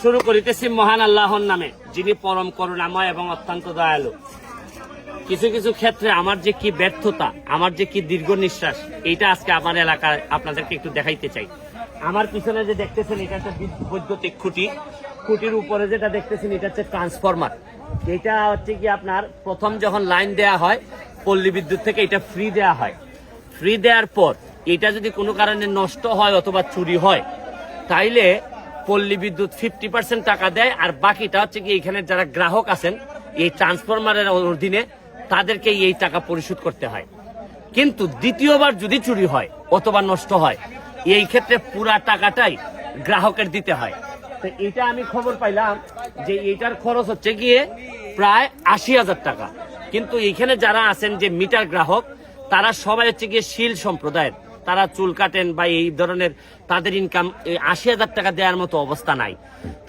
শুরু করিতেছি মহান আল্লাহর নামে, যিনি পরম করুণাময় এবং অত্যন্ত দয়ালু। কিছু কিছু ক্ষেত্রে আমার যে কি ব্যর্থতা, আমার যে কি দীর্ঘ নিঃশ্বাস, এইটা আজকে আমার এলাকায় আপনাদেরকে একটু দেখাইতে চাই। আমার পিছনে যে দেখতেছেন, এটা একটা বৈদ্যুতিক খুঁটি। খুঁটির উপরে যেটা দেখতেছেন, এটা হচ্ছে ট্রান্সফরমার। এটা হচ্ছে কি আপনার, প্রথম যখন লাইন দেয়া হয়, পল্লী বিদ্যুৎ থেকে এটা ফ্রি দেয়া হয়। ফ্রি দেওয়ার পর, এটা যদি কোনো কারণে নষ্ট হয় অথবা চুরি হয়, তাইলে পল্লী বিদ্যুৎ ফিফটি পার্সেন্ট টাকা দেয়, আর বাকিটা হচ্ছে কি এখানে যারা গ্রাহক আছেন, এই ট্রান্সফরমারের অধীনে তাদেরকে এই টাকা পরিশোধ করতে হয়। কিন্তু দ্বিতীয়বার যদি চুরি হয় অথবা নষ্ট হয়, এই ক্ষেত্রে পুরা টাকাটাই গ্রাহকের দিতে হয়। তো এটা আমি খবর পাইলাম যে এইটার খরচ হচ্ছে গিয়ে প্রায় আশি হাজার টাকা। কিন্তু এখানে যারা আছেন যে মিটার গ্রাহক, তারা সবাই হচ্ছে গিয়ে শিল সম্প্রদায়ের। তারা চুল কাটেন বা এই ধরনের তাদের ইনকাম আশি হাজার টাকা দেওয়ার মতো অবস্থা নাই।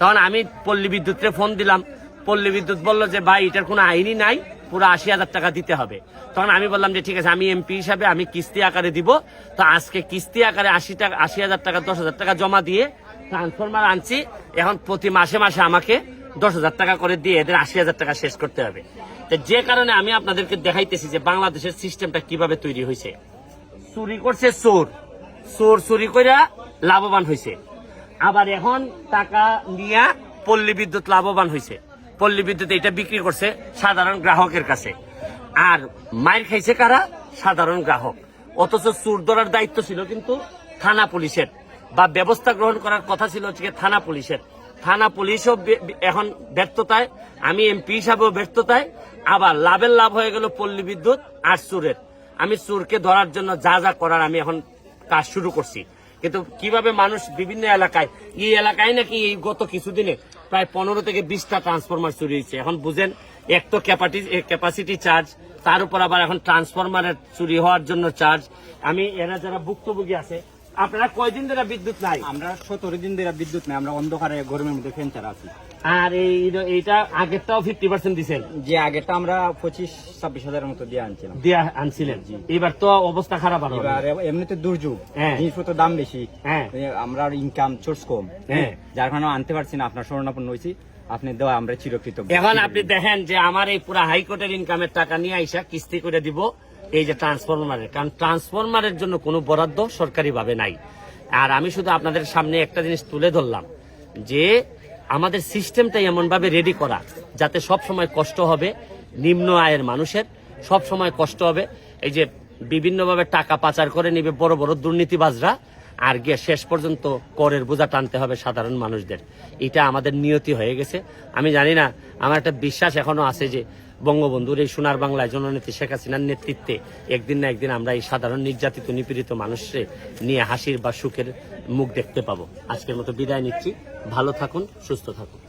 তখন আমি পল্লী বিদ্যুৎরে ফোন দিলাম। পল্লী বিদ্যুৎ বলল যে, ভাই, এটার কোনো আইনই নাই, পুরো আশি হাজার টাকা দিতে হবে। তখন আমি বললাম যে, ঠিক আছে, আমি এমপি হিসাবে আমি কিস্তি আকারে দিব। তো আজকে কিস্তি আকারে আশি টাকা, আশি হাজার টাকা, দশ হাজার টাকা জমা দিয়ে ট্রান্সফরমার আনছি। এখন প্রতি মাসে মাসে আমাকে দশ হাজার টাকা করে দিয়ে এদের আশি হাজার টাকা শেষ করতে হবে। তো যে কারণে আমি আপনাদেরকে দেখাইতেছি যে বাংলাদেশের সিস্টেমটা কীভাবে তৈরি হয়েছে। চুরি করছে চোর। চোর চুরি করে লাভবান হয়েছে আবার এখন টাকা নিয়ে পল্লী বিদ্যুৎ লাভবান হয়েছে পল্লী বিদ্যুৎ এটা বিক্রি করছে সাধারণ গ্রাহকের কাছে। আর মায়ের খাইছে কারা? সাধারণ গ্রাহক। অথচ চোর ধরার দায়িত্ব ছিল কিন্তু থানা পুলিশের। বা ব্যবস্থা গ্রহণ করার কথা ছিল হচ্ছে থানা পুলিশের। থানা পুলিশও এখন ব্যর্থতায়, আমি এমপি হিসাবেও ব্যর্থতায়। আবার লাভের লাভ হয়ে গেল পল্লী বিদ্যুৎ আর চোরের। আমি চোরকে ধরার জন্য যা যা করার আমি এখন কাজ শুরু করছি। কিন্তু কীভাবে মানুষ বিভিন্ন এলাকায়, এই এলাকায় নাকি এই গত কিছুদিনে প্রায় পনেরো থেকে বিশটা ট্রান্সফরমার চুরি হয়েছে। এখন বুঝেন, এক তো ক্যাপাসিটি চার্জ তার উপর আবার এখন ট্রান্সফরমারের চুরি হওয়ার জন্য চার্জ আমি এরা যারা ভুক্তভোগী আছে আপনারা কয়দিন ধরে বিদ্যুৎ নাই? আমরা সতেরো দিন ধরে বিদ্যুৎ নেই আমরা অন্ধকারে গরমের মধ্যে ফ্যান ছাড়া আছি। আর এই এইটা আগেরটাও ফিফটি পার্সেন্ট দিচ্ছেন যে আগেরটা আমরা পঁচিশ ছাব্বিশ হাজারের মতো দিয়ে আনছিলাম। দিয়া আনছিলেন? এবার তো অবস্থা খারাপ আরও এবার এমনিতে দুর্যোগ হ্যাঁ। জিনিসপত্র দাম বেশি। হ্যাঁ। আমরা ইনকাম সোর্স কম। হ্যাঁ। যার কারণে আনতে পারছি না আপনার শরণাপন্ন হয়েছি। আপনি দেওয়া আমরা চিরকৃতজ্ঞ। এখন আপনি দেখেন যে আমার এই পুরো হাইকোর্টের ইনকামের টাকা নিয়ে আইসা কিস্তি করে দিব। এই যে ট্রান্সফরমারের কারণ ট্রান্সফরমারের জন্য কোনো বরাদ্দ সরকারি ভাবে নাই। আর আমি শুধু আপনাদের সামনে একটা জিনিস তুলে ধরলাম, যে আমাদের সিস্টেমটাই এমন ভাবে রেডি করা, যাতে সব সময় কষ্ট হবে নিম্ন আয়ের মানুষের সব সময় কষ্ট হবে। এই যে বিভিন্নভাবে টাকা পাচার করে নিবে বড় বড় দুর্নীতিবাজরা, আর গিয়ে শেষ পর্যন্ত করের বোঝা টানতে হবে সাধারণ মানুষদের। এটা আমাদের নিয়তি হয়ে গেছে। আমি জানি না, আমার একটা বিশ্বাস এখনও আছে যে বঙ্গবন্ধুর এই সোনার বাংলায় জননেত্রী শেখ হাসিনার নেতৃত্বে একদিন না একদিন আমরা এই সাধারণ নির্যাতিত, নিপীড়িত মানুষকে নিয়ে হাসির বা সুখের মুখ দেখতে পাবো। আজকের মতো বিদায় নিচ্ছি। ভালো থাকুন, সুস্থ থাকুন।